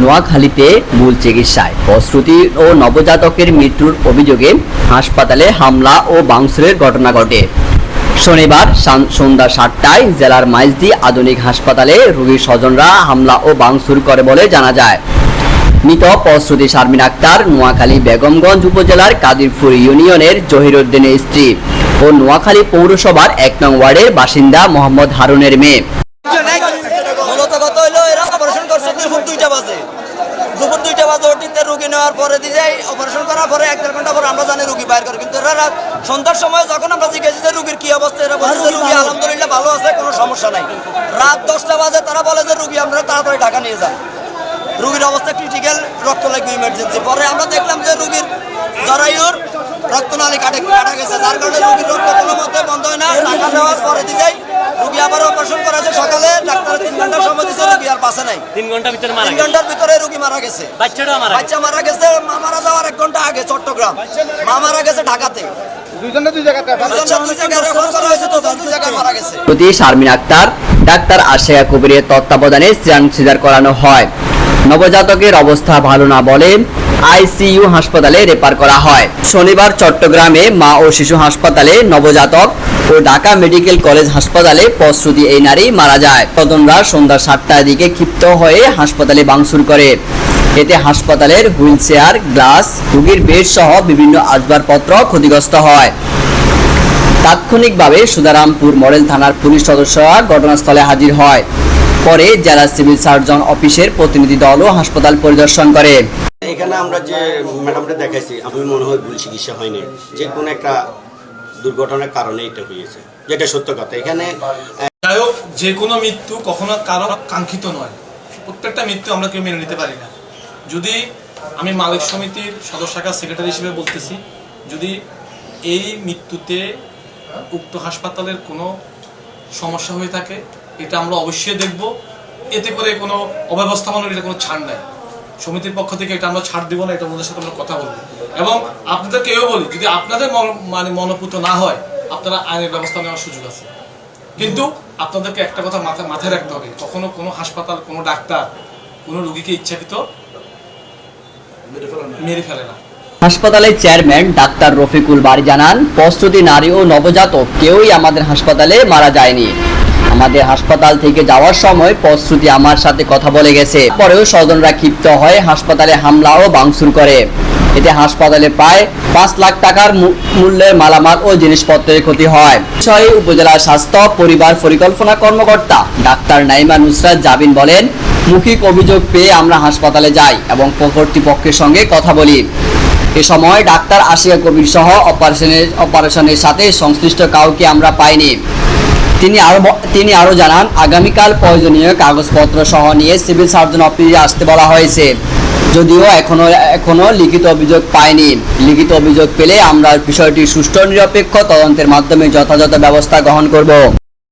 নোয়াখালীতে মূল চিকিৎসায়। প্রস্তুতি ও নবজাতকের মৃত্যুর অভিযোগে হাসপাতালে হামলা ও বাংসুরের ঘটনা ঘটে। শনিবার সন্ধ্যা সাতটায় জেলার মাইজদি আধুনিক হাসপাতালে রোগীর স্বজনরা হামলা ও বাংসুর করে বলে জানা যায়। মৃত প্রস্তুতি শারমিন আক্তার নোয়াখালী বেগমগঞ্জ উপজেলার কাদিরপুর ইউনিয়নের জহিরুদ্দিনের স্ত্রী ও নোয়াখালী পৌরসভার এক নং ওয়ার্ডের বাসিন্দা মোহাম্মদ হারুনের মেয়ে মূলত কথা হইল এরা অপারেশন করছে দুপুর দুইটা বাজে। দুপুর দুইটা বাজে ওটিতে রুগী নেওয়ার পরে দিয়ে অপারেশন করার পরে এক দেড় ঘণ্টা পরে আমরা জানি রুগী বাইর করে। কিন্তু এরা সন্ধ্যার সময় যখন আমরা জিজ্ঞেসি যে রুগীর কি অবস্থা এরা বলছে রুগী আলহামদুলিল্লাহ ভালো আছে কোনো সমস্যা নাই। রাত দশটা বাজে তারা বলে যে রুগী আমরা তাড়াতাড়ি ঢাকা নিয়ে যান রুগীর অবস্থা ক্রিটিক্যাল রক্ত লাগবে ইমার্জেন্সি পরে আমরা দেখলাম যে রুগীর জরায়ুর রক্তনালী কাটে কাটা গেছে। যার কারণে রুগীর রক্ত কোনো মধ্যে বন্ধ হয় না। টাকা দেওয়ার পরে দিলেই রুগী আবার অপারেশন করা আছে সকালে ডাক্তারের তিন ঘণ্টার সময় পাশে নাই? তিন ঘণ্টার ভিতরে মারা তিন গেছে। ঘণ্টার ভিতরে রুগী মারা গেছে। বাচ্চাটা মারা গেছে। বাচ্চা মারা গেছে মা মারা যাওয়ার এক ঘণ্টা আগে চট্টগ্রাম। মা মারা গেছে ঢাকাতে। প্রতি শারমিন আক্তার ডাক্তার আশেয়া কবিরের তত্ত্বাবধানে স্ত্রাণ সিজার করানো হয়। নবজাতকের অবস্থা ভালো না বলে আইসিইউ হাসপাতালে রেফার করা হয়। শনিবার চট্টগ্রামে মা ও শিশু হাসপাতালে নবজাতক ও ঢাকা মেডিকেল কলেজ হাসপাতালে প্রস্তুতি এই নারী মারা যায়। স্বজনরা সন্ধ্যা সাতটার দিকে ক্ষিপ্ত হয়ে হাসপাতালে বাংসুর করে। এতে হাসপাতালের হুইল চেয়ার গ্লাস, রুগীর বেড সহ বিভিন্ন আসবাবপত্র ক্ষতিগ্রস্ত হয়। তাৎক্ষণিকভাবে সুদারামপুর মডেল থানার পুলিশ সদস্যরা ঘটনাস্থলে হাজির হয়। পরে জেলা সিভিল সার্জন অফিসের প্রতিনিধি দলও হাসপাতাল পরিদর্শন করে। এখানে আমরা যে ম্যাডামটা দেখাইছি আমি মনে হয় ভুল চিকিৎসা হয়নি। যে কোনো একটা দুর্ঘটনার কারণে এটা হয়েছে যেটা সত্য কথা। এখানে যাই হোক যে কোনো মৃত্যু কখনো কারও কাঙ্ক্ষিত নয়। প্রত্যেকটা মৃত্যু আমরা কেউ মেনে নিতে পারি না। যদি আমি মালিক সমিতির সদস্য শাখার সেক্রেটারি হিসেবে বলতেছি যদি এই মৃত্যুতে উক্ত হাসপাতালের কোনো সমস্যা হয়ে থাকে এটা আমরা অবশ্যই দেখব। এতে করে কোনো অব্যবস্থাপনার এটা কোনো ছাড় নাই। সমিতির পক্ষ থেকে এটা আমরা ছাড় দিব না এটা ওদের সাথে আমরা কথা বলব। এবং আপনাদেরকেও বলি যদি আপনাদের মন- মানে মনোপুত না হয় আপনারা আইনের ব্যবস্থা নেওয়ার সুযোগ আছে। কিন্তু আপনাদেরকে একটা কথা মাথায় মাথায় রাখতে হবে কখনো কোনো হাসপাতাল কোনো ডাক্তার কোনো রুগীকে ইচ্ছাকৃত মেরে ফেলে না। হাসপাতালের চেয়ারম্যান ডাক্তার রফিকুল বাড়ি জানান প্রস্তুতি নারী ও নবজাতক কেউই আমাদের হাসপাতালে মারা যায়নি। আমাদের হাসপাতাল থেকে যাওয়ার সময় প্রস্তুতি আমার সাথে কথা বলে গেছে। পরেও স্বজনরা ক্ষিপ্ত হয়ে হাসপাতালে হামলা ও বাংসুর করে। এতে হাসপাতালে প্রায় পাঁচ লাখ টাকার মূল্যের মালামাল ও জিনিসপত্রের ক্ষতি হয়। বিষয়ে উপজেলা স্বাস্থ্য পরিবার পরিকল্পনা কর্মকর্তা ডাক্তার নাইমা নুসরাত জাবিন বলেন, মুখিক অভিযোগ পেয়ে আমরা হাসপাতালে যাই এবং কর্তৃপক্ষের সঙ্গে কথা বলি। এ সময় ডাক্তার আশিয়া কবির সহ অপারেশনের অপারেশনের সাথে সংশ্লিষ্ট কাউকে আমরা পাইনি। তিনি আরও ব- তিনি আরও জানান, আগামীকাল প্রয়োজনীয় কাগজপত্র সহ নিয়ে সিভিল সার্জন অফিসে আসতে বলা হয়েছে। যদিও এখনও এখনও লিখিত অভিযোগ পাইনি লিখিত অভিযোগ পেলে আমরা বিষয়টি সুষ্ঠু, নিরপেক্ষ তদন্তের মাধ্যমে যথাযথ ব্যবস্থা গ্রহণ করব।